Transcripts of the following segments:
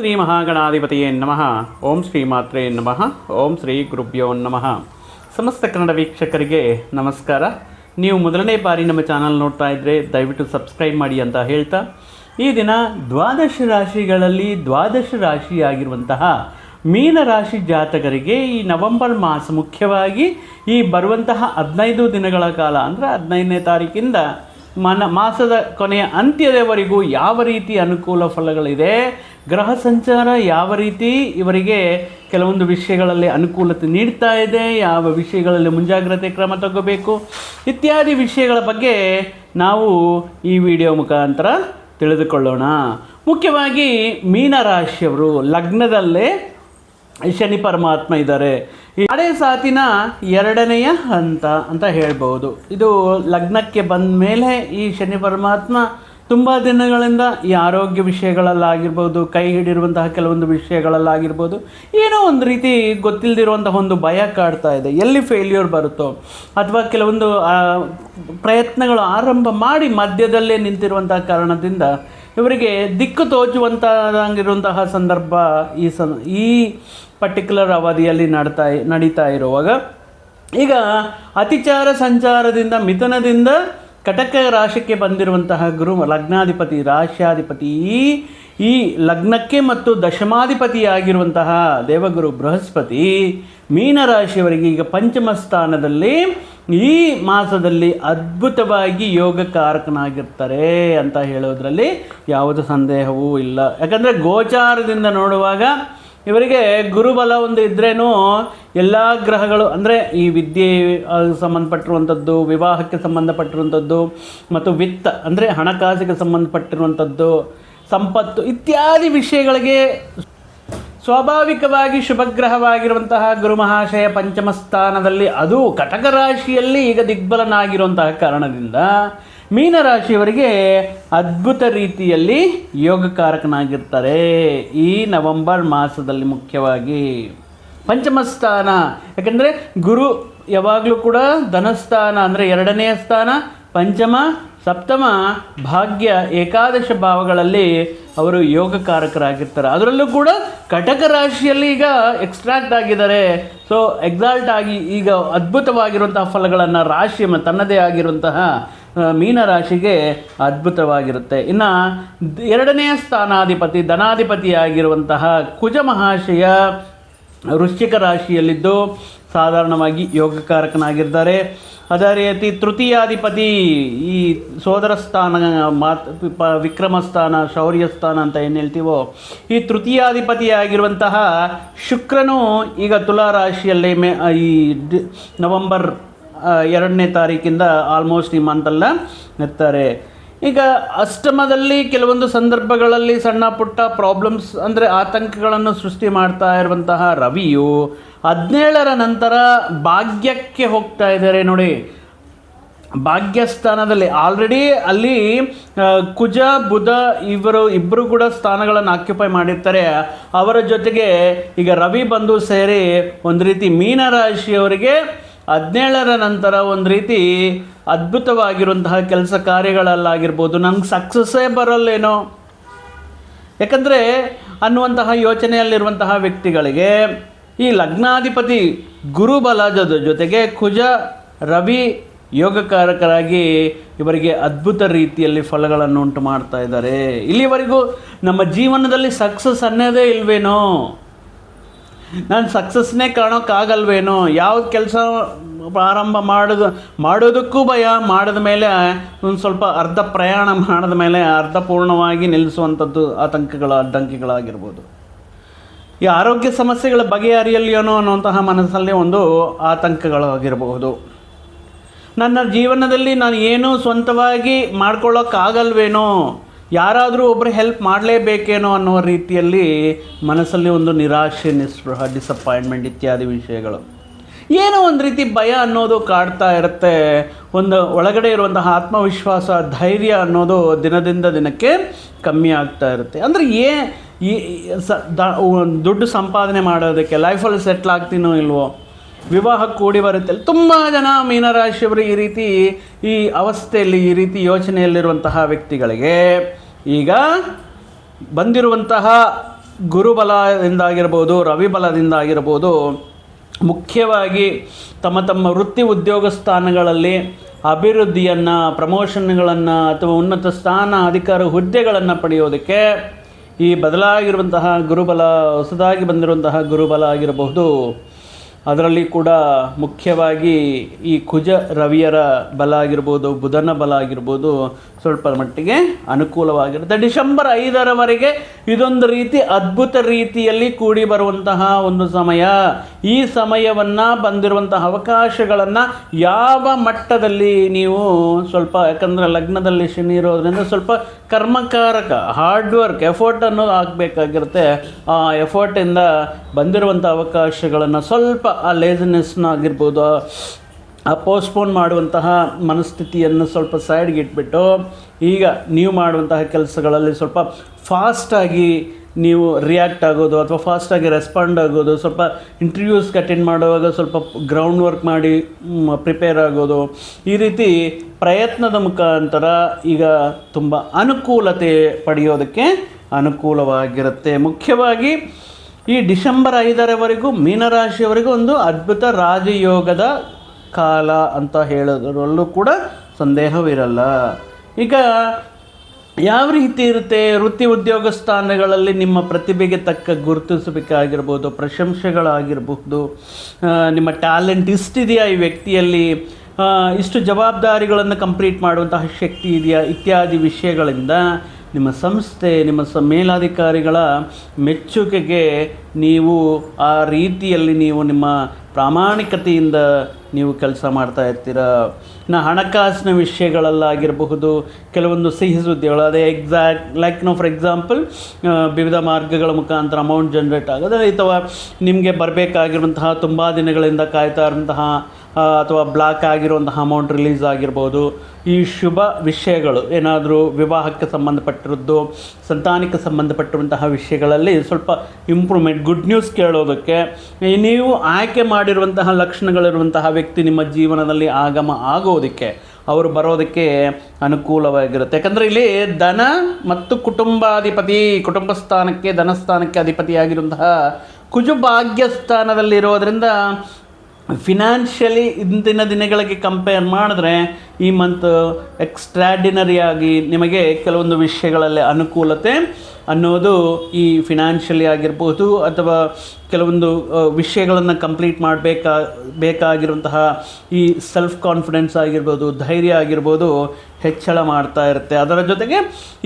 ಶ್ರೀ ಮಹಾಗಣಾಧಿಪತಿಯೇ ನಮಃ. ಓಂ ಶ್ರೀ ಮಾತ್ರೇ ನಮಃ. ಓಂ ಶ್ರೀ ಗುರುಭ್ಯೋ ನಮಃ. ಸಮಸ್ತ ಕನ್ನಡ ವೀಕ್ಷಕರಿಗೆ ನಮಸ್ಕಾರ. ನೀವು ಮೊದಲನೇ ಬಾರಿ ನಮ್ಮ ಚಾನಲ್ ನೋಡ್ತಾ ಇದ್ದರೆ ದಯವಿಟ್ಟು ಸಬ್ಸ್ಕ್ರೈಬ್ ಮಾಡಿ ಅಂತ ಹೇಳ್ತಾ, ಈ ದಿನ ದ್ವಾದಶ ರಾಶಿಗಳಲ್ಲಿ ದ್ವಾದಶ ರಾಶಿಯಾಗಿರುವಂತಹ ಮೀನರಾಶಿ ಜಾತಕರಿಗೆ ಈ ನವೆಂಬರ್ ಮಾಸ ಮುಖ್ಯವಾಗಿ ಈ ಬರುವಂತಹ ಹದಿನೈದು ದಿನಗಳ ಕಾಲ, ಅಂದರೆ ಹದಿನೈದನೇ ತಾರೀಕಿಂದ ಮನ ಮಾಸದ ಕೊನೆಯ ಅಂತ್ಯದವರೆಗೂ ಯಾವ ರೀತಿ ಅನುಕೂಲ ಫಲಗಳಿದೆ? ಗ್ರಹ ಸಂಚಾರ ಯಾವ ರೀತಿ? ಇವರಿಗೆ ಕೆಲವೊಂದು ವಿಷಯಗಳಲ್ಲಿ ಅನುಕೂಲತೆ ನೀಡ್ತಾ ಇದೆ. ಯಾವ ವಿಷಯಗಳಲ್ಲಿ ಮುಂಜಾಗ್ರತೆ ಕ್ರಮ ತಗೋಬೇಕು? ಇತ್ಯಾದಿ ವಿಷಯಗಳ ಬಗ್ಗೆ ನಾವು ಈ ವಿಡಿಯೋ ಮುಖಾಂತರ ತಿಳಿದುಕೊಳ್ಳೋಣ. ಮುಖ್ಯವಾಗಿ ಮೀನರಾಶಿಯವರು ಲಗ್ನದಲ್ಲೇ ಶನಿ ಪರಮಾತ್ಮ ಇದ್ದಾರೆ. ಅದೇ ಸಾತಿನ ಎರಡನೆಯ ಹಂತ ಅಂತ ಹೇಳ್ಬೋದು. ಇದು ಲಗ್ನಕ್ಕೆ ಬಂದ ಮೇಲೆ ಈ ಶನಿ ಪರಮಾತ್ಮ ತುಂಬ ದಿನಗಳಿಂದ ಈ ಆರೋಗ್ಯ ವಿಷಯಗಳಲ್ಲಾಗಿರ್ಬೋದು, ಕೈ ಹಿಡಿರುವಂತಹ ಕೆಲವೊಂದು ವಿಷಯಗಳಲ್ಲಾಗಿರ್ಬೋದು, ಏನೋ ಒಂದು ರೀತಿ ಗೊತ್ತಿಲ್ಲದಿರುವಂತಹ ಒಂದು ಭಯ ಕಾಡ್ತಾ ಇದೆ. ಎಲ್ಲಿ ಫೇಲ್ಯೂರ್ ಬರುತ್ತೋ ಅಥವಾ ಕೆಲವೊಂದು ಪ್ರಯತ್ನಗಳು ಆರಂಭ ಮಾಡಿ ಮಧ್ಯದಲ್ಲೇ ನಿಂತಿರುವಂತಹ ಕಾರಣದಿಂದ ಇವರಿಗೆ ದಿಕ್ಕು ತೋಚುವಂತಾಗಿರುವಂತಹ ಸಂದರ್ಭ ಈ ಸಂ, ಈ ಪರ್ಟಿಕ್ಯುಲರ್ ಅವಧಿಯಲ್ಲಿ ನಡ್ತಾ, ನಡೀತಾ ಇರುವಾಗ, ಈಗ ಅತಿಚಾರ ಸಂಚಾರದಿಂದ, ಮಿಥುನದಿಂದ ಕಟಕ ರಾಶಿಗೆ ಬಂದಿರುವಂತಹ ಗುರು ಲಗ್ನಾಧಿಪತಿ, ರಾಶ್ಯಾಧಿಪತಿ ಈ ಈ ಲಗ್ನಕ್ಕೆ ಮತ್ತು ದಶಮಾಧಿಪತಿಯಾಗಿರುವಂತಹ ದೇವಗುರು ಬೃಹಸ್ಪತಿ, ಮೀನರಾಶಿಯವರಿಗೆ ಈಗ ಪಂಚಮ ಸ್ಥಾನದಲ್ಲಿ ಈ ಮಾಸದಲ್ಲಿ ಅದ್ಭುತವಾಗಿ ಯೋಗಕಾರಕನಾಗಿರ್ತಾರೆ ಅಂತ ಹೇಳೋದ್ರಲ್ಲಿ ಯಾವುದು ಸಂದೇಹವೂ ಇಲ್ಲ. ಯಾಕಂದರೆ ಗೋಚಾರದಿಂದ ನೋಡುವಾಗ ಇವರಿಗೆ ಗುರುಬಲ ಒಂದು ಇದ್ರೇನು ಎಲ್ಲ ಗ್ರಹಗಳು, ಅಂದರೆ ಈ ವಿದ್ಯೆ ಸಂಬಂಧಪಟ್ಟಿರುವಂಥದ್ದು, ವಿವಾಹಕ್ಕೆ ಸಂಬಂಧಪಟ್ಟಿರುವಂಥದ್ದು, ಮತ್ತು ವಿತ್ತ, ಅಂದರೆ ಹಣಕಾಸಿಗೆ ಸಂಬಂಧಪಟ್ಟಿರುವಂಥದ್ದು, ಸಂಪತ್ತು ಇತ್ಯಾದಿ ವಿಷಯಗಳಿಗೆ ಸ್ವಾಭಾವಿಕವಾಗಿ ಶುಭಗ್ರಹವಾಗಿರುವಂತಹ ಗುರುಮಹಾಶಯ ಪಂಚಮ ಸ್ಥಾನದಲ್ಲಿ ಅದು ಕಟಕ ರಾಶಿಯಲ್ಲಿ ಈಗ ದಿಗ್ಬಲನಾಗಿರುವಂತಹ ಕಾರಣದಿಂದ ಮೀನರಾಶಿಯವರಿಗೆ ಅದ್ಭುತ ರೀತಿಯಲ್ಲಿ ಯೋಗಕಾರಕನಾಗಿರ್ತಾರೆ. ಈ ನವೆಂಬರ್ ಮಾಸದಲ್ಲಿ ಮುಖ್ಯವಾಗಿ ಪಂಚಮ ಸ್ಥಾನ ಯಾಕೆಂದರೆ ಗುರು ಯಾವಾಗಲೂ ಕೂಡ ಧನಸ್ಥಾನ ಅಂದರೆ ಎರಡನೆಯ ಸ್ಥಾನ ಪಂಚಮ, ಸಪ್ತಮ, ಭಾಗ್ಯ, ಏಕಾದಶ ಭಾವಗಳಲ್ಲಿ ಅವರು ಯೋಗಕಾರಕರಾಗಿರ್ತಾರೆ. ಅದರಲ್ಲೂ ಕೂಡ ಕಟಕ ರಾಶಿಯಲ್ಲಿ ಈಗ ಎಕ್ಸ್ಟ್ರಾಕ್ಟ್ ಆಗಿದ್ದಾರೆ. ಸೊ ಎಕ್ಸಾಲ್ಟ್ ಆಗಿ ಈಗ ಅದ್ಭುತವಾಗಿರುವಂತಹ ಫಲಗಳನ್ನು ರಾಶಿ ತನ್ನದೇ ಆಗಿರುವಂತಹ ಮೀನರಾಶಿಗೆ ಅದ್ಭುತವಾಗಿರುತ್ತೆ. ಇನ್ನು ಎರಡನೇ ಸ್ಥಾನಾಧಿಪತಿ ಧನಾಧಿಪತಿಯಾಗಿರುವಂತಹ ಕುಜ ಮಹಾಶಯ ವೃಶ್ಚಿಕ ರಾಶಿಯಲ್ಲಿದ್ದು ಸಾಧಾರಣವಾಗಿ ಯೋಗಕಾರಕನಾಗಿರ್ತಾರೆ. ಅದೇ ರೀತಿ ತೃತೀಯಾಧಿಪತಿ ಈ ಸೋದರ ಸ್ಥಾನ, ಮಾತ್, ಪ, ವಿಕ್ರಮ ಸ್ಥಾನ, ಶೌರ್ಯ ಸ್ಥಾನ ಅಂತ ಏನು ಹೇಳ್ತೀವೋ, ಈ ತೃತೀಯಾಧಿಪತಿಯಾಗಿರುವಂತಹ ಶುಕ್ರನು ಈಗ ತುಲಾ ರಾಶಿಯಲ್ಲಿ ಮೇ ಈ ನವಂಬರ್ ಎರಡನೇ ತಾರೀಕಿಂದ ಆಲ್ಮೋಸ್ಟ್ ಈ ಮಂತಲ್ಲ ಇರ್ತಾರೆ ಈಗ ಅಷ್ಟಮದಲ್ಲಿ ಕೆಲವೊಂದು ಸಂದರ್ಭಗಳಲ್ಲಿ ಸಣ್ಣ ಪುಟ್ಟ ಪ್ರಾಬ್ಲಮ್ಸ್ ಅಂದರೆ ಆತಂಕಗಳನ್ನು ಸೃಷ್ಟಿ ಮಾಡ್ತಾ ಇರುವಂತಹ ರವಿಯು ಹದಿನೇಳರ ನಂತರ ಭಾಗ್ಯಕ್ಕೆ ಹೋಗ್ತಾ ಇದ್ದಾರೆ ನೋಡಿ. ಭಾಗ್ಯಸ್ಥಾನದಲ್ಲಿ ಆಲ್ರೆಡಿ ಅಲ್ಲಿ ಕುಜ, ಬುಧ ಇವರು ಇಬ್ಬರು ಕೂಡ ಸ್ಥಾನಗಳನ್ನು ಆಕ್ಯುಪೈ ಮಾಡಿರ್ತಾರೆ. ಅವರ ಜೊತೆಗೆ ಈಗ ರವಿ ಬಂದು ಸೇರಿ ಒಂದು ರೀತಿ ಮೀನರಾಶಿಯವರಿಗೆ ಹದಿನೇಳರ ನಂತರ ಒಂದು ರೀತಿ ಅದ್ಭುತವಾಗಿರುವಂತಹ ಕೆಲಸ ಕಾರ್ಯಗಳಲ್ಲಾಗಿರ್ಬೋದು. ನಮ್ಗೆ ಸಕ್ಸಸ್ಸೇ ಬರಲ್ಲೇನೋ? ಯಾಕಂದರೆ ಅನ್ನುವಂತಹ ಯೋಚನೆಯಲ್ಲಿರುವಂತಹ ವ್ಯಕ್ತಿಗಳಿಗೆ ಈ ಲಗ್ನಾಧಿಪತಿ ಗುರುಬಲದ ಜೊತೆಗೆ ಕುಜ ರವಿ ಯೋಗಕಾರಕರಾಗಿ ಇವರಿಗೆ ಅದ್ಭುತ ರೀತಿಯಲ್ಲಿ ಫಲಗಳನ್ನು ಉಂಟು ಮಾಡ್ತಾ ಇದ್ದಾರೆ. ಇಲ್ಲಿವರೆಗೂ ನಮ್ಮ ಜೀವನದಲ್ಲಿ ಸಕ್ಸಸ್ ಅನ್ನೋದೇ ಇಲ್ವೇನೋ? ನಾನು ಸಕ್ಸಸ್ನೇ ಕಾಣೋಕ್ಕಾಗಲ್ವೇನೋ? ಯಾವ ಕೆಲಸ ಪ್ರಾರಂಭ ಮಾಡೋದು, ಮಾಡೋದಕ್ಕೂ ಭಯ, ಮಾಡಿದ ಮೇಲೆ ಒಂದು ಸ್ವಲ್ಪ ಅರ್ಧ ಪ್ರಯಾಣ ಮಾಡಿದ ಮೇಲೆ ಅರ್ಧ ಪೂರ್ಣವಾಗಿ ನಿಲ್ಲಿಸುವಂಥದ್ದು ಆತಂಕಗಳ ಅಡ್ಡಂಕಿಗಳಾಗಿರ್ಬೋದು ಈ ಆರೋಗ್ಯ ಸಮಸ್ಯೆಗಳ ಬಗೆಹರಿಯಲಿಯೋನೋ ಅನ್ನುವಂತಹ ಮನಸ್ಸಲ್ಲಿ ಒಂದು ಆತಂಕಗಳಾಗಿರಬಹುದು ನನ್ನ ಜೀವನದಲ್ಲಿ ನಾನು ಏನೂ ಸ್ವಂತವಾಗಿ ಮಾಡ್ಕೊಳ್ಳೋಕ್ಕಾಗಲ್ವೇನೋ, ಯಾರಾದರೂ ಒಬ್ಬರು ಹೆಲ್ಪ್ ಮಾಡಲೇಬೇಕೇನೋ ಅನ್ನೋ ರೀತಿಯಲ್ಲಿ ಮನಸ್ಸಲ್ಲಿ ಒಂದು ನಿರಾಶೆ, ನಿಸ್ಪೃಹ ಡಿಸಪಾಯಿಂಟ್ಮೆಂಟ್ ಇತ್ಯಾದಿ ವಿಷಯಗಳು. ಏನೋ ಒಂದು ರೀತಿ ಭಯ ಅನ್ನೋದು ಕಾಡ್ತಾ ಇರುತ್ತೆ. ಒಂದು ಒಳಗಡೆ ಇರುವಂತಹ ಆತ್ಮವಿಶ್ವಾಸ, ಧೈರ್ಯ ಅನ್ನೋದು ದಿನದಿಂದ ದಿನಕ್ಕೆ ಕಮ್ಮಿ ಆಗ್ತಾ ಇರುತ್ತೆ. ಅಂದರೆ ಏ, ಈ, ಸ, ದ ದುಡ್ಡು ಸಂಪಾದನೆ ಮಾಡೋದಕ್ಕೆ ಲೈಫಲ್ಲಿ ಸೆಟ್ಲ್ ಆಗ್ತೀನೋ ಇಲ್ವೋ? ವಿವಾಹ ಕೂಡಿ ಬರುತ್ತೆ. ತುಂಬ ಜನ ಮೀನರಾಶಿಯವರು ಈ ರೀತಿ, ಈ ಅವಸ್ಥೆಯಲ್ಲಿ, ಈ ರೀತಿ ಯೋಚನೆಯಲ್ಲಿರುವಂತಹ ವ್ಯಕ್ತಿಗಳಿಗೆ ಈಗ ಬಂದಿರುವಂತಹ ಗುರುಬಲದಿಂದಾಗಿರ್ಬೋದು ರವಿಬಲದಿಂದ ಆಗಿರ್ಬೋದು ಮುಖ್ಯವಾಗಿ ತಮ್ಮ ತಮ್ಮ ವೃತ್ತಿ ಉದ್ಯೋಗ ಸ್ಥಾನಗಳಲ್ಲಿ ಅಭಿವೃದ್ಧಿಯನ್ನು, ಪ್ರಮೋಷನ್ಗಳನ್ನು ಅಥವಾ ಉನ್ನತ ಸ್ಥಾನ ಅಧಿಕಾರ ಹುದ್ದೆಗಳನ್ನು ಪಡೆಯೋದಕ್ಕೆ ಈ ಬದಲಾಗಿರುವಂತಹ ಗುರುಬಲ, ಹೊಸದಾಗಿ ಬಂದಿರುವಂತಹ ಗುರುಬಲ ಆಗಿರಬಹುದು. ಅದರಲ್ಲಿ ಕೂಡ ಮುಖ್ಯವಾಗಿ ಈ ಕುಜ ರವಿಯರ ಬಲ ಆಗಿರ್ಬೋದು, ಬುಧನ ಬಲ ಆಗಿರ್ಬೋದು ಸ್ವಲ್ಪ ಮಟ್ಟಿಗೆ ಅನುಕೂಲವಾಗಿರುತ್ತೆ. ಡಿಸೆಂಬರ್ ಐದರವರೆಗೆ ಇದೊಂದು ರೀತಿ ಅದ್ಭುತ ರೀತಿಯಲ್ಲಿ ಕೂಡಿ ಬರುವಂತಹ ಒಂದು ಸಮಯ. ಈ ಸಮಯವನ್ನು ಬಂದಿರುವಂತಹ ಅವಕಾಶಗಳನ್ನು ಯಾವ ಮಟ್ಟದಲ್ಲಿ ನೀವು ಸ್ವಲ್ಪ, ಯಾಕಂದರೆ ಲಗ್ನದಲ್ಲಿ ಶನಿ ಇರೋದ್ರಿಂದ ಸ್ವಲ್ಪ ಕರ್ಮಕಾರಕ ಹಾರ್ಡ್ ವರ್ಕ್ ಎಫರ್ಟ್ ಅನ್ನೋದು ಆಗಬೇಕಾಗಿರುತ್ತೆ. ಆ ಎಫರ್ಟಿಂದ ಬಂದಿರುವಂಥ ಅವಕಾಶಗಳನ್ನು ಸ್ವಲ್ಪ ಆ ಲೇಸಿನೆಸ್ನ ಆಗಿರ್ಬೋದು ಆ ಪೋಸ್ಟ್ಪೋನ್ ಮಾಡುವಂತಹ ಮನಸ್ಥಿತಿಯನ್ನು ಸ್ವಲ್ಪ ಸೈಡ್ಗೆ ಇಟ್ಬಿಟ್ಟು, ಈಗ ನೀವು ಮಾಡುವಂತಹ ಕೆಲಸಗಳಲ್ಲಿ ಸ್ವಲ್ಪ ಫಾಸ್ಟಾಗಿ ನೀವು ರಿಯಾಕ್ಟ್ ಆಗೋದು ಅಥವಾ ಫಾಸ್ಟಾಗಿ ರೆಸ್ಪಾಂಡ್ ಆಗೋದು, ಸ್ವಲ್ಪ ಇಂಟರ್ವ್ಯೂಸ್ಗೆ ಅಟೆಂಡ್ ಮಾಡುವಾಗ ಸ್ವಲ್ಪ ಗ್ರೌಂಡ್ ವರ್ಕ್ ಮಾಡಿ ಪ್ರಿಪೇರ್ ಆಗೋದು, ಈ ರೀತಿ ಪ್ರಯತ್ನದ ಮುಖಾಂತರ ಈಗ ತುಂಬ ಅನುಕೂಲತೆ ಪಡೆಯೋದಕ್ಕೆ ಅನುಕೂಲವಾಗಿರುತ್ತೆ. ಮುಖ್ಯವಾಗಿ ಈ ಡಿಸೆಂಬರ್ ಐದರವರೆಗೂ ಮೀನರಾಶಿಯವರೆಗೂ ಒಂದು ಅದ್ಭುತ ರಾಜಯೋಗದ ಕಾಲ ಅಂತ ಹೇಳೋದರಲ್ಲೂ ಕೂಡ ಸಂದೇಹವಿರಲ್ಲ. ಈಗ ಯಾವ ರೀತಿ ಇರುತ್ತೆ ವೃತ್ತಿ ಉದ್ಯೋಗ ಸ್ಥಾನಗಳಲ್ಲಿ ನಿಮ್ಮ ಪ್ರತಿಭೆಗೆ ತಕ್ಕ ಗುರುತಿಸಬೇಕಾಗಿರ್ಬೋದು, ಪ್ರಶಂಸೆಗಳಾಗಿರಬಹುದು ನಿಮ್ಮ ಟ್ಯಾಲೆಂಟ್ ಇಷ್ಟಿದೆಯಾ ಈ ವ್ಯಕ್ತಿಯಲ್ಲಿ? ಇಷ್ಟು ಜವಾಬ್ದಾರಿಗಳನ್ನು ಕಂಪ್ಲೀಟ್ ಮಾಡುವಂತಹ ಶಕ್ತಿ ಇದೆಯಾ? ಇತ್ಯಾದಿ ವಿಷಯಗಳಿಂದ ನಿಮ್ಮ ಸಂಸ್ಥೆ, ನಿಮ್ಮ ಸ ಮೇಲಾಧಿಕಾರಿಗಳ ಮೆಚ್ಚುಗೆಗೆ ನೀವು ಆ ರೀತಿಯಲ್ಲಿ ನೀವು ನಿಮ್ಮ ಪ್ರಾಮಾಣಿಕತೆಯಿಂದ ನೀವು ಕೆಲಸ ಮಾಡ್ತಾ ಇರ್ತೀರ. ನಾ ಹಣಕಾಸಿನ ವಿಷಯಗಳಲ್ಲಾಗಿರಬಹುದು, ಕೆಲವೊಂದು ಸಿಹಿ ಸುದ್ದಿಗಳು, ಅದೇ exact like no for example ವಿವಿಧ ಮಾರ್ಗಗಳ ಮುಖಾಂತರ ಅಮೌಂಟ್ ಜನ್ರೇಟ್ ಆಗೋದು, ಅಥವಾ ನಿಮಗೆ ಬರಬೇಕಾಗಿರುವಂತಹ ತುಂಬ ದಿನಗಳಿಂದ ಕಾಯ್ತಾ ಇರುವಂತಹ ಅಥವಾ ಬ್ಲಾಕ್ ಆಗಿರುವಂತಹ ಅಮೌಂಟ್ ರಿಲೀಸ್ ಆಗಿರ್ಬೋದು. ಈ ಶುಭ ವಿಷಯಗಳು ಏನಾದರೂ ವಿವಾಹಕ್ಕೆ ಸಂಬಂಧಪಟ್ಟಿರೋದು ಸಂತಾನಕ್ಕೆ ಸಂಬಂಧಪಟ್ಟಿರುವಂತಹ ವಿಷಯಗಳಲ್ಲಿ ಸ್ವಲ್ಪ ಇಂಪ್ರೂವ್ಮೆಂಟ್ ಗುಡ್ ನ್ಯೂಸ್ ಕೇಳೋದಕ್ಕೆ ನೀವು ಆಯ್ಕೆ ಮಾಡಿರುವಂತಹ ಲಕ್ಷಣಗಳಿರುವಂತಹ ವ್ಯಕ್ತಿ ನಿಮ್ಮ ಜೀವನದಲ್ಲಿ ಆಗಮ ಆಗೋದಕ್ಕೆ ಅವರು ಬರೋದಕ್ಕೆ ಅನುಕೂಲವಾಗಿರುತ್ತೆ. ಯಾಕಂದರೆ ಇಲ್ಲಿ ಧನ ಮತ್ತು ಕುಟುಂಬಾಧಿಪತಿ, ಕುಟುಂಬ ಸ್ಥಾನಕ್ಕೆ ಧನಸ್ಥಾನಕ್ಕೆ ಅಧಿಪತಿಯಾಗಿರುವಂತಹ ಕುಜುಭಾಗ್ಯ ಸ್ಥಾನದಲ್ಲಿರೋದ್ರಿಂದ ಫಿನಾನ್ಷಿಯಲಿ ಇಂದಿನ ದಿನಗಳಿಗೆ ಕಂಪೇರ್ ಮಾಡಿದ್ರೆ ಈ ಮಂತ್ ಎಕ್ಸ್ಟ್ರಾಡಿನರಿಯಾಗಿ ನಿಮಗೆ ಕೆಲವೊಂದು ವಿಷಯಗಳಲ್ಲಿ ಅನುಕೂಲತೆ ಅನ್ನೋದು ಈ ಫಿನಾನ್ಷಿಯಲಿ ಆಗಿರ್ಬೋದು ಅಥವಾ ಕೆಲವೊಂದು ವಿಷಯಗಳನ್ನು ಕಂಪ್ಲೀಟ್ ಮಾಡಬೇಕಾ, ಬೇಕಾಗಿರುವಂತಹ ಈ ಸೆಲ್ಫ್ ಕಾನ್ಫಿಡೆನ್ಸ್ ಆಗಿರ್ಬೋದು, ಧೈರ್ಯ ಆಗಿರ್ಬೋದು ಹೆಚ್ಚಳ ಮಾಡ್ತಾ ಇರುತ್ತೆ. ಅದರ ಜೊತೆಗೆ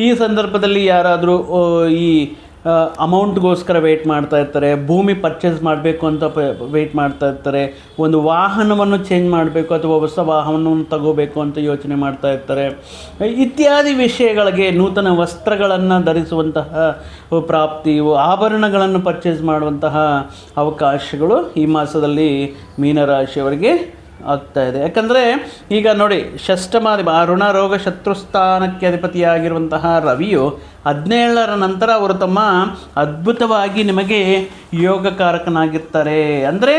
ಈ ಸಂದರ್ಭದಲ್ಲಿ ಯಾರಾದರೂ ಈ ಅಮೌಂಟ್ಗೋಸ್ಕರ ವೆಯ್ಟ್ ಮಾಡ್ತಾ ಇರ್ತಾರೆ, ಭೂಮಿ ಪರ್ಚೇಸ್ ಮಾಡಬೇಕು ಅಂತ ವೆಯ್ಟ್ ಮಾಡ್ತಾ ಇರ್ತಾರೆ, ಒಂದು ವಾಹನವನ್ನು ಚೇಂಜ್ ಮಾಡಬೇಕು ಅಥವಾ ಹೊಸ ವಾಹನವನ್ನು ತಗೋಬೇಕು ಅಂತ ಯೋಚನೆ ಮಾಡ್ತಾ ಇರ್ತಾರೆ. ಇತ್ಯಾದಿ ವಿಷಯಗಳಿಗೆ ನೂತನ ವಸ್ತ್ರಗಳನ್ನು ಧರಿಸುವಂತಹ ಪ್ರಾಪ್ತಿ ಆಭರಣಗಳನ್ನು ಪರ್ಚೇಸ್ ಮಾಡುವಂತಹ ಅವಕಾಶಗಳು ಈ ಮಾಸದಲ್ಲಿ ಮೀನರಾಶಿಯವರಿಗೆ ಆಗ್ತಾ ಇದೆ. ಯಾಕಂದರೆ ಈಗ ನೋಡಿ, ಷಷ್ಠಮಾದಿ ಅರುಣ ರೋಗ ಶತ್ರುಸ್ಥಾನಕ್ಕೆ ಅಧಿಪತಿಯಾಗಿರುವಂತಹ ರವಿಯು ಹದಿನೇಳರ ನಂತರ ಅವರು ತಮ್ಮ ಅದ್ಭುತವಾಗಿ ನಿಮಗೆ ಯೋಗಕಾರಕನಾಗಿರ್ತಾರೆ. ಅಂದರೆ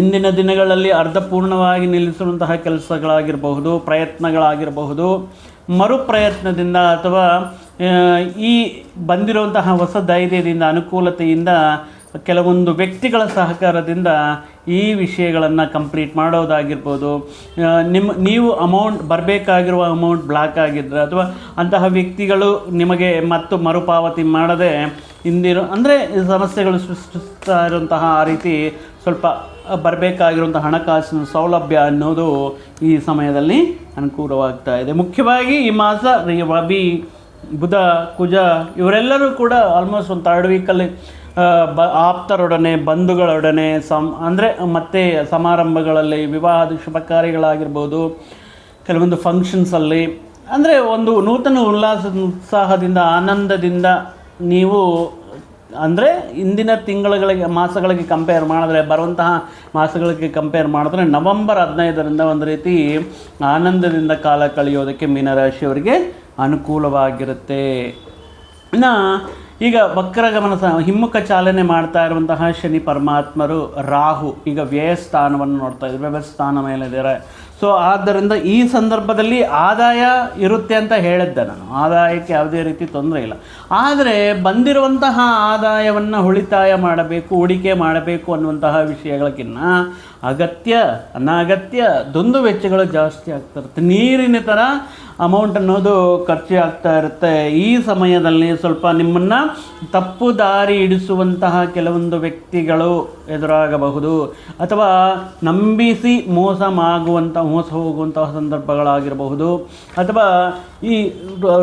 ಇಂದಿನ ದಿನಗಳಲ್ಲಿ ಅರ್ಧಪೂರ್ಣವಾಗಿ ನಿಲ್ಲಿಸುವಂತಹ ಕೆಲಸಗಳಾಗಿರಬಹುದು, ಪ್ರಯತ್ನಗಳಾಗಿರಬಹುದು ಮರು ಪ್ರಯತ್ನದಿಂದ ಅಥವಾ ಈ ಬಂದಿರುವಂತಹ ಹೊಸ ಧೈರ್ಯದಿಂದ, ಅನುಕೂಲತೆಯಿಂದ ಕೆಲವೊಂದು ವ್ಯಕ್ತಿಗಳ ಸಹಕಾರದಿಂದ ಈ ವಿಷಯಗಳನ್ನು ಕಂಪ್ಲೀಟ್ ಮಾಡೋದಾಗಿರ್ಬೋದು ನಿಮ್ಮ ನೀವು ಅಮೌಂಟ್ ಬರಬೇಕಾಗಿರುವ ಅಮೌಂಟ್ ಬ್ಲಾಕ್ ಆಗಿದ್ದರೆ ಅಥವಾ ಅಂತಹ ವ್ಯಕ್ತಿಗಳು ನಿಮಗೆ ಮತ್ತು ಮರುಪಾವತಿ ಮಾಡದೆ ಹಿಂದಿರೋ, ಅಂದರೆ ಸಮಸ್ಯೆಗಳು ಸೃಷ್ಟಿಸ್ತಾ ಇರುವಂತಹ ಆ ರೀತಿ ಸ್ವಲ್ಪ ಬರಬೇಕಾಗಿರುವಂಥ ಹಣಕಾಸಿನ ಸೌಲಭ್ಯ ಅನ್ನೋದು ಈ ಸಮಯದಲ್ಲಿ ಅನುಕೂಲವಾಗ್ತಾ ಇದೆ. ಮುಖ್ಯವಾಗಿ ಈ ಮಾಸ ರವಿ ಬುಧ, ಕುಜ ಇವರೆಲ್ಲರೂ ಕೂಡ ಆಲ್ಮೋಸ್ಟ್ ಒಂದು ಥರ್ಡ್ ವೀಕಲ್ಲಿ ಬ, ಆಪ್ತರೊಡನೆ, ಬಂಧುಗಳೊಡನೆ ಸಮ್ ಅಂದರೆ ಮತ್ತೆ ಸಮಾರಂಭಗಳಲ್ಲಿ ವಿವಾಹದ ಶುಭ ಕಾರ್ಯಗಳಾಗಿರ್ಬೋದು ಕೆಲವೊಂದು ಫಂಕ್ಷನ್ಸಲ್ಲಿ ಅಂದರೆ ಒಂದು ನೂತನ ಉಲ್ಲಾಸ ಉತ್ಸಾಹದಿಂದ ಆನಂದದಿಂದ ನೀವು, ಅಂದರೆ ಇಂದಿನ ತಿಂಗಳುಗಳಿಗೆ, ಮಾಸಗಳಿಗೆ ಕಂಪೇರ್ ಮಾಡಿದ್ರೆ, ಬರುವಂತಹ ಮಾಸಗಳಿಗೆ ಕಂಪೇರ್ ಮಾಡಿದ್ರೆ ನವಂಬರ್ ಹದಿನೈದರಿಂದ ಒಂದು ರೀತಿ ಆನಂದದಿಂದ ಕಾಲ ಕಳೆಯೋದಕ್ಕೆ ಮೀನರಾಶಿಯವರಿಗೆ ಅನುಕೂಲವಾಗಿರುತ್ತೆ. ಇನ್ನು ಈಗ ವಕ್ರಗಮನ ಗಮನ ಹಿಮ್ಮುಖ ಚಾಲನೆ ಮಾಡ್ತಾ ಇರುವಂತಹ ಶನಿ ಪರಮಾತ್ಮರು ರಾಹು, ಈಗ ವ್ಯಯ ಸ್ಥಾನವನ್ನು ನೋಡ್ತಾ ಇದ್ದಾರೆ ವ್ಯವಸ್ಥಾನ ಮೇಲಿದ್ದಾರೆ ಸೊ ಆದ್ದರಿಂದ ಈ ಸಂದರ್ಭದಲ್ಲಿ ಆದಾಯ ಇರುತ್ತೆ ಅಂತ ಹೇಳಿದ್ದೆ ನಾನು. ಆದಾಯಕ್ಕೆ ಯಾವುದೇ ರೀತಿ ತೊಂದರೆ ಇಲ್ಲ. ಆದರೆ ಬಂದಿರುವಂತಹ ಆದಾಯವನ್ನು ಉಳಿತಾಯ ಮಾಡಬೇಕು, ಹೂಡಿಕೆ ಮಾಡಬೇಕು ಅನ್ನುವಂತಹ ವಿಷಯಗಳಕ್ಕಿನ್ನ ಅಗತ್ಯ, ಅನಗತ್ಯ ದೊಂದು ವೆಚ್ಚಗಳು ಜಾಸ್ತಿ ಆಗ್ತಾ ಇರುತ್ತೆ. ನೀರಿನ ಥರ ಅಮೌಂಟ್ ಅನ್ನೋದು ಖರ್ಚು ಆಗ್ತಾ ಇರುತ್ತೆ. ಈ ಸಮಯದಲ್ಲಿ ಸ್ವಲ್ಪ ನಿಮ್ಮನ್ನು ತಪ್ಪು ದಾರಿ ಹಿಡಿಸುವಂತಹ ಕೆಲವೊಂದು ವ್ಯಕ್ತಿಗಳು ಎದುರಾಗಬಹುದು. ಅಥವಾ ನಂಬಿಸಿ ಮೋಸ ಆಗುವಂಥ ಮೋಸ ಹೋಗುವಂತಹ ಸಂದರ್ಭಗಳಾಗಿರಬಹುದು. ಅಥವಾ ಈ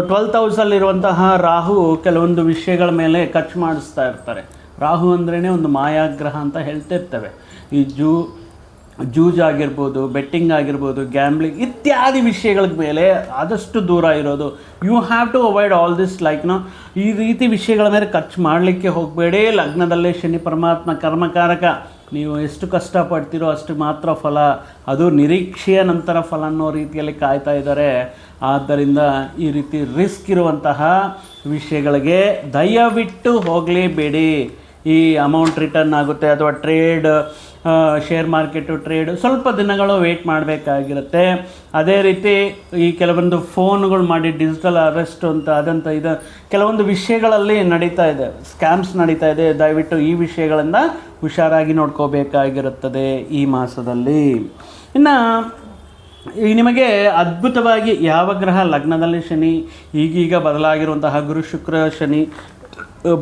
ಟ್ವೆಲ್ತ್ ಹೌಸಲ್ಲಿರುವಂತಹ ರಾಹು ಕೆಲವೊಂದು ವಿಷಯಗಳ ಮೇಲೆ ಖರ್ಚು ಮಾಡಿಸ್ತಾ ಇರ್ತಾರೆ. ರಾಹು ಅಂದ್ರೇ ಒಂದು ಮಾಯಾಗ್ರಹ ಅಂತ ಹೇಳ್ತಿರ್ತೇವೆ. ಈ ಜೂ ಜೂಜ್ ಆಗಿರ್ಬೋದು, ಬೆಟ್ಟಿಂಗ್ ಆಗಿರ್ಬೋದು ಗ್ಯಾಂಬ್ಲಿಂಗ್ ಇತ್ಯಾದಿ ವಿಷಯಗಳ ಮೇಲೆ ಆದಷ್ಟು ದೂರ ಇರೋದು. You have to avoid all this like no ಈ ರೀತಿ ವಿಷಯಗಳ ಮೇಲೆ ಖರ್ಚು ಮಾಡಲಿಕ್ಕೆ ಹೋಗಬೇಡಿ. ಲಗ್ನದಲ್ಲೇ ಶನಿ ಪರಮಾತ್ಮ ಕರ್ಮಕಾರಕ. ನೀವು ಎಷ್ಟು ಕಷ್ಟಪಡ್ತೀರೋ ಅಷ್ಟು ಮಾತ್ರ ಫಲ. ಅದು ನಿರೀಕ್ಷೆಯ ನಂತರ ಫಲ ಅನ್ನೋ ರೀತಿಯಲ್ಲಿ ಕಾಯ್ತಾ ಇದ್ದಾರೆ. ಆದ್ದರಿಂದ ಈ ರೀತಿ ರಿಸ್ಕ್ ಇರುವಂತಹ ವಿಷಯಗಳಿಗೆ ದಯವಿಟ್ಟು ಹೋಗಲೇಬೇಡಿ. ಈ ಅಮೌಂಟ್ ರಿಟರ್ನ್ ಆಗುತ್ತೆ ಅಥವಾ ಟ್ರೇಡ್ ಶೇರ್ ಮಾರ್ಕೆಟು ಟ್ರೇಡ್ ಸ್ವಲ್ಪ ದಿನಗಳು ವೆಯ್ಟ್ ಮಾಡಬೇಕಾಗಿರುತ್ತೆ. ಅದೇ ರೀತಿ ಈ ಕೆಲವೊಂದು ಫೋನ್ಗಳು ಮಾಡಿ ಡಿಜಿಟಲ್ ಅರೆಸ್ಟ್ ಅಂತ, ಅದಂತ ಇದು ಕೆಲವೊಂದು ವಿಷಯಗಳಲ್ಲಿ ನಡೀತಾ ಇದೆ. ಸ್ಕ್ಯಾಮ್ಸ್ ನಡೀತಾ ಇದೆ. ದಯವಿಟ್ಟು ಈ ವಿಷಯಗಳನ್ನು ಹುಷಾರಾಗಿ ನೋಡ್ಕೋಬೇಕಾಗಿರುತ್ತದೆ ಈ ಮಾಸದಲ್ಲಿ. ಇನ್ನು, ಈ ನಿಮಗೆ ಅದ್ಭುತವಾಗಿ ಯಾವ ಗ್ರಹ ಲಗ್ನದಲ್ಲಿ ಶನಿ, ಈಗೀಗ ಬದಲಾಗಿರುವಂತಹ ಗುರು ಶುಕ್ರ ಶನಿ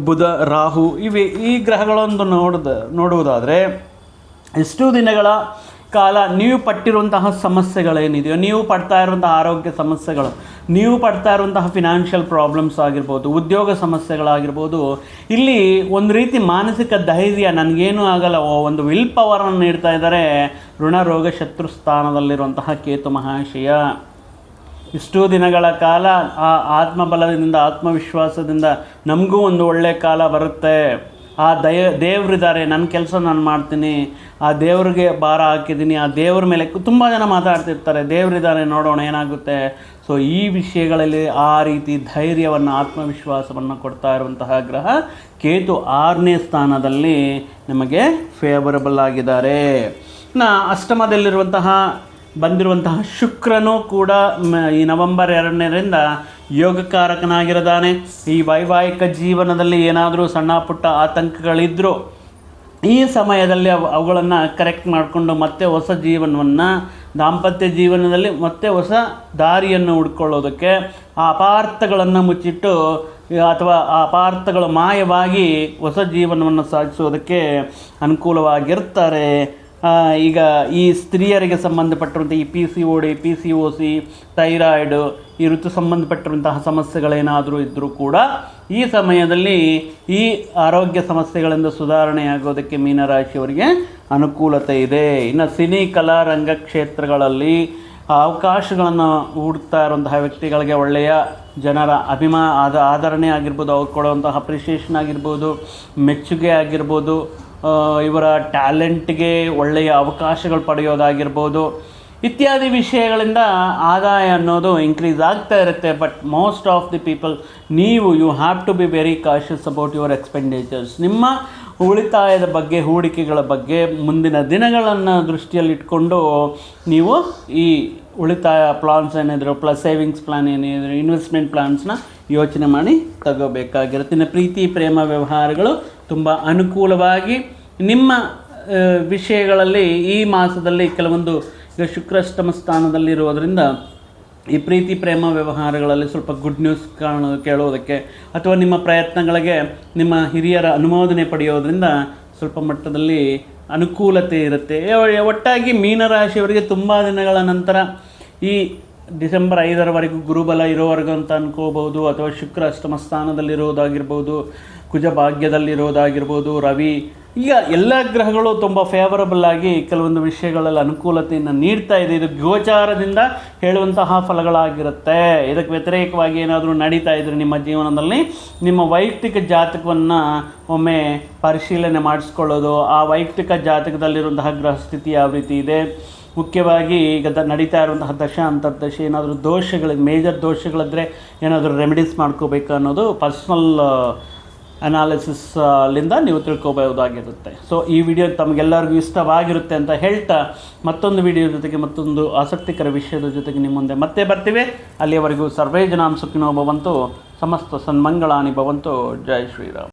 ಬುಧ, ರಾಹು ಇವೆ ಈ ಗ್ರಹಗಳೊಂದು ನೋಡಿದ, ನೋಡುವುದಾದರೆ ಎಷ್ಟು ದಿನಗಳ ಕಾಲ ನೀವು ಪಟ್ಟಿರುವಂತಹ ಸಮಸ್ಯೆಗಳೇನಿದೆಯೋ, ನೀವು ಪಡ್ತಾ ಇರುವಂತಹ ಆರೋಗ್ಯ ಸಮಸ್ಯೆಗಳು, ನೀವು ಪಡ್ತಾ ಇರುವಂತಹ ಫಿನಾನ್ಷಿಯಲ್ ಪ್ರಾಬ್ಲಮ್ಸ್ ಆಗಿರ್ಬೋದು, ಉದ್ಯೋಗ ಸಮಸ್ಯೆಗಳಾಗಿರ್ಬೋದು, ಇಲ್ಲಿ ಒಂದು ರೀತಿ ಮಾನಸಿಕ ಧೈರ್ಯ ನನಗೇನೂ ಆಗಲ್ಲ ಒಂದು ವಿಲ್ ಪವರನ್ನು ನೀಡ್ತಾ ಇದ್ದಾರೆ ಋಣ ರೋಗ ಶತ್ರು ಸ್ಥಾನದಲ್ಲಿರುವಂತಹ ಕೇತು ಮಹಾಶಯ. ಇಷ್ಟೂ ದಿನಗಳ ಕಾಲ ಆ ಆತ್ಮಬಲದಿಂದ, ಆತ್ಮವಿಶ್ವಾಸದಿಂದ ನಮಗೂ ಒಂದು ಒಳ್ಳೆಯ ಕಾಲ ಬರುತ್ತೆ. ಆ ದಯ, ದೇವರಿದ್ದಾರೆ ನನ್ನ ಕೆಲಸ ನಾನು ಮಾಡ್ತೀನಿ, ಆ ದೇವ್ರಿಗೆ ಭಾರ ಹಾಕಿದ್ದೀನಿ, ಆ ದೇವ್ರ ಮೇಲೆ ತುಂಬ ಜನ ಮಾತಾಡ್ತಿರ್ತಾರೆ, ದೇವರಿದ್ದಾರೆ ನೋಡೋಣ ಏನಾಗುತ್ತೆ. ಸೊ ಈ ವಿಷಯಗಳಲ್ಲಿ ಆ ರೀತಿ ಧೈರ್ಯವನ್ನು, ಆತ್ಮವಿಶ್ವಾಸವನ್ನು ಕೊಡ್ತಾ ಇರುವಂತಹ ಗ್ರಹ ಕೇತು ಆರನೇ ಸ್ಥಾನದಲ್ಲಿ ನಮಗೆ ಫೇವರಬಲ್ ಆಗಿದ್ದಾರೆ. ಇನ್ನು ಅಷ್ಟಮದಲ್ಲಿರುವಂತಹ ಬಂದಿರುವಂತಹ ಶುಕ್ರನೂ ಕೂಡ ಈ ನವೆಂಬರ್ ಎರಡನೇರಿಂದ ಯೋಗಕಾರಕನಾಗಿರದಾನೆ. ಈ ವೈವಾಹಿಕ ಜೀವನದಲ್ಲಿ ಏನಾದರೂ ಸಣ್ಣ ಪುಟ್ಟ ಆತಂಕಗಳಿದ್ದರೂ ಈ ಸಮಯದಲ್ಲಿ ಅವು, ಅವುಗಳನ್ನು ಕರೆಕ್ಟ್ ಮಾಡಿಕೊಂಡು ಮತ್ತೆ ಹೊಸ ಜೀವನವನ್ನು, ದಾಂಪತ್ಯ ಜೀವನದಲ್ಲಿ ಮತ್ತೆ ಹೊಸ ದಾರಿಯನ್ನು ಹುಡ್ಕೊಳ್ಳೋದಕ್ಕೆ ಆ ಅಪಾರ್ಥಗಳನ್ನು ಮುಚ್ಚಿಟ್ಟು, ಅಥವಾ ಆ ಅಪಾರ್ಥಗಳು ಮಾಯವಾಗಿ ಹೊಸ ಜೀವನವನ್ನು ಸಾಗಿಸೋದಕ್ಕೆ ಅನುಕೂಲವಾಗಿರ್ತಾರೆ. ಈಗ ಈ ಸ್ತ್ರೀಯರಿಗೆ ಸಂಬಂಧಪಟ್ಟಿರುವಂಥ ಈ P C O D P C O C thyroid ಈ ಋತು ಸಂಬಂಧಪಟ್ಟಿರುವಂತಹ ಸಮಸ್ಯೆಗಳೇನಾದರೂ ಇದ್ದರೂ ಕೂಡ ಈ ಸಮಯದಲ್ಲಿ ಈ ಆರೋಗ್ಯ ಸಮಸ್ಯೆಗಳಿಂದ ಸುಧಾರಣೆಯಾಗೋದಕ್ಕೆ ಮೀನರಾಶಿಯವರಿಗೆ ಅನುಕೂಲತೆ ಇದೆ. ಇನ್ನು ಸಿನಿ ಕಲಾ ರಂಗಕ್ಷೇತ್ರಗಳಲ್ಲಿ ಅವಕಾಶಗಳನ್ನು ಹುಡುಕ್ತಾ ಇರುವಂತಹ ವ್ಯಕ್ತಿಗಳಿಗೆ ಒಳ್ಳೆಯ ಜನರ ಅಭಿಮಾ, ಆದ ಆಧರಣೆ ಆಗಿರ್ಬೋದು, ಅವ್ರು ಕೊಡುವಂತಹ ಅಪ್ರಿಷಿಯೇಷನ್ ಆಗಿರ್ಬೋದು, ಮೆಚ್ಚುಗೆ ಆಗಿರ್ಬೋದು ಇವರ ಟ್ಯಾಲೆಂಟ್ಗೆ ಒಳ್ಳೆಯ ಅವಕಾಶಗಳು ಪಡೆಯೋದಾಗಿರ್ಬೋದು ಇತ್ಯಾದಿ ವಿಷಯಗಳಿಂದ ಆದಾಯ ಅನ್ನೋದು ಇನ್ಕ್ರೀಸ್ ಆಗ್ತಾ ಇರುತ್ತೆ. But most of the people ನೀವು you have to be very cautious about your expenditures ನಿಮ್ಮ ಉಳಿತಾಯದ ಬಗ್ಗೆ, ಹೂಡಿಕೆಗಳ ಬಗ್ಗೆ ಮುಂದಿನ ದಿನಗಳನ್ನು ದೃಷ್ಟಿಯಲ್ಲಿಟ್ಕೊಂಡು ನೀವು ಈ ಉಳಿತಾಯ ಪ್ಲಾನ್ಸ್ ಏನಿದ್ರು ಪ್ಲಸ್ ಸೇವಿಂಗ್ಸ್ ಪ್ಲಾನ್ ಏನಿದ್ರು ಇನ್ವೆಸ್ಟ್ಮೆಂಟ್ ಪ್ಲಾನ್ಸ್ನ ಯೋಚನೆ ಮಾಡಿ ತಗೋಬೇಕಾಗಿರುತ್ತೆ. ಪ್ರೀತಿ, ಪ್ರೇಮ, ವ್ಯವಹಾರಗಳು ತುಂಬ ಅನುಕೂಲವಾಗಿ ನಿಮ್ಮ ವಿಷಯಗಳಲ್ಲಿ ಈ ಮಾಸದಲ್ಲಿ ಕೆಲವೊಂದು ಈಗ ಶುಕ್ರಷ್ಟಮ ಸ್ಥಾನದಲ್ಲಿರುವುದರಿಂದ ಈ ಪ್ರೀತಿ ಪ್ರೇಮ ವ್ಯವಹಾರಗಳಲ್ಲಿ ಸ್ವಲ್ಪ ಗುಡ್ ನ್ಯೂಸ್ ಕಾಣ ಕೇಳೋದಕ್ಕೆ ಅಥವಾ ನಿಮ್ಮ ಪ್ರಯತ್ನಗಳಿಗೆ ನಿಮ್ಮ ಹಿರಿಯರ ಅನುಮೋದನೆ ಪಡೆಯೋದರಿಂದ ಸ್ವಲ್ಪ ಮಟ್ಟದಲ್ಲಿ ಅನುಕೂಲತೆ ಇರುತ್ತೆ. ಒಟ್ಟಾಗಿ ಮೀನರಾಶಿಯವರಿಗೆ ತುಂಬ ದಿನಗಳ ನಂತರ ಈ ಡಿಸೆಂಬರ್ ಐದರವರೆಗೂ ಗುರುಬಲ ಇರೋವರೆಗೂ ಅಂತ ಅನ್ಕೋಬಹುದು ಅಥವಾ ಶುಕ್ರ ಅಷ್ಟಮ ಸ್ಥಾನದಲ್ಲಿರೋದಾಗಿರ್ಬೋದು ಕುಜಭಾಗ್ಯದಲ್ಲಿರೋದಾಗಿರ್ಬೋದು ರವಿ ಈಗ ಎಲ್ಲ ಗ್ರಹಗಳು ತುಂಬ ಫೇವರಬಲ್ ಆಗಿ ಕೆಲವೊಂದು ವಿಷಯಗಳಲ್ಲಿ ಅನುಕೂಲತೆಯನ್ನು ನೀಡ್ತಾ ಇದೆ. ಇದು ಗೋಚಾರದಿಂದ ಹೇಳುವಂತಹ ಫಲಗಳಾಗಿರುತ್ತೆ. ಇದಕ್ಕೆ ವ್ಯತಿರೇಕವಾಗಿ ಏನಾದರೂ ನಡೀತಾ ಇದ್ರೆ ನಿಮ್ಮ ಜೀವನದಲ್ಲಿ ನಿಮ್ಮ ವೈಯಕ್ತಿಕ ಜಾತಕವನ್ನು ಒಮ್ಮೆ ಪರಿಶೀಲನೆ ಮಾಡಿಸ್ಕೊಳ್ಳೋದು. ಆ ವೈಯಕ್ತಿಕ ಜಾತಕದಲ್ಲಿರುವಂತಹ ಗ್ರಹ ಸ್ಥಿತಿ ಯಾವ ರೀತಿ ಇದೆ? ಮುಖ್ಯವಾಗಿ ಈಗ ದ ನಡೀತಾ ಇರುವಂತಹ ದಶ, ಅಂತರ್ದಶ, ಏನಾದರೂ ದೋಷಗಳು ಮೇಜರ್ ದೋಷಗಳಿದ್ರೆ ಏನಾದರೂ ರೆಮಿಡೀಸ್ ಮಾಡ್ಕೋಬೇಕು ಅನ್ನೋದು ಪರ್ಸ್ನಲ್ ಅನಾಲಿಸಿಸ್ಲಿಂದ ನೀವು ತಿಳ್ಕೊಬಹುದಾಗಿರುತ್ತೆ. ಸೊ ಈ ವಿಡಿಯೋ ತಮಗೆಲ್ಲರಿಗೂ ಇಷ್ಟವಾಗಿರುತ್ತೆ ಅಂತ ಹೇಳ್ತಾ ಮತ್ತೊಂದು ವಿಡಿಯೋ ಜೊತೆಗೆ ಮತ್ತೊಂದು ಆಸಕ್ತಿಕರ ವಿಷಯದ ಜೊತೆಗೆ ನಿಮ್ಮ ಮುಂದೆ ಮತ್ತೆ ಬರ್ತೀವಿ. ಅಲ್ಲಿಯವರೆಗೂ ಸರ್ವೇ ಜನಾಂ ಸುಖಿನೋ ಭವಂತು ಸಮಸ್ತ ಸನ್ಮಂಗಳಾನಿ ಭವಂತು, ಜೈ ಶ್ರೀರಾಮ್.